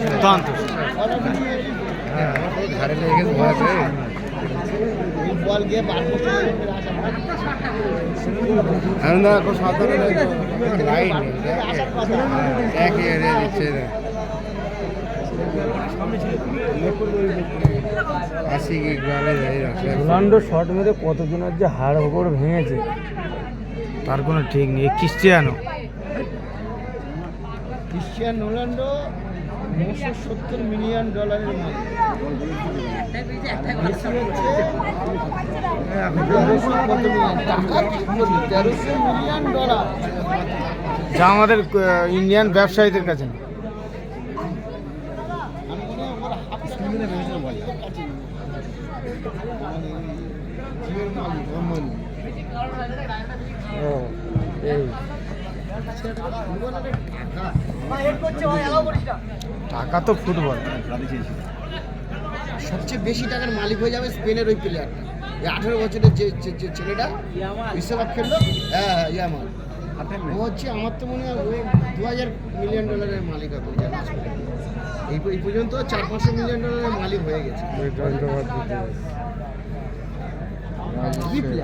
দুর্দান্ত ঘাড়ে লেগে গেছে ভয় বল গিয়ে বার করতে লাইন দিচ্ছে না। রোনাল্ডো শট মেরে কতজনের যে হাড় ওপর ভেঙেছে। তার কোনো ঠিক নেই। Cristiano Christian. রোনাল্ডো নশো সত্তর মিলিয়ন ডলারের যা আমাদের ইন্ডিয়ান ব্যবসায়ীদের কাছে। ও এই টাকা তো ফুটবল। সবচেয়ে বেশি টাকার মালিক হয়ে যাবে স্পেনের ওই প্লেয়ারটা এই আঠেরো বছরের যে যে- ছেলেটা বিশ্বকাপ খেললো? হ্যাঁ হ্যাঁ ইয়ামার ও হচ্ছে আমার তো মনে হয় দু হাজার মিলিয়ন ডলারের মালিক হবে এই এই পর্যন্ত চার পাঁচশো মিলিয়ন ডলারের মালিক হয়ে গেছে। কি প্লেয়ার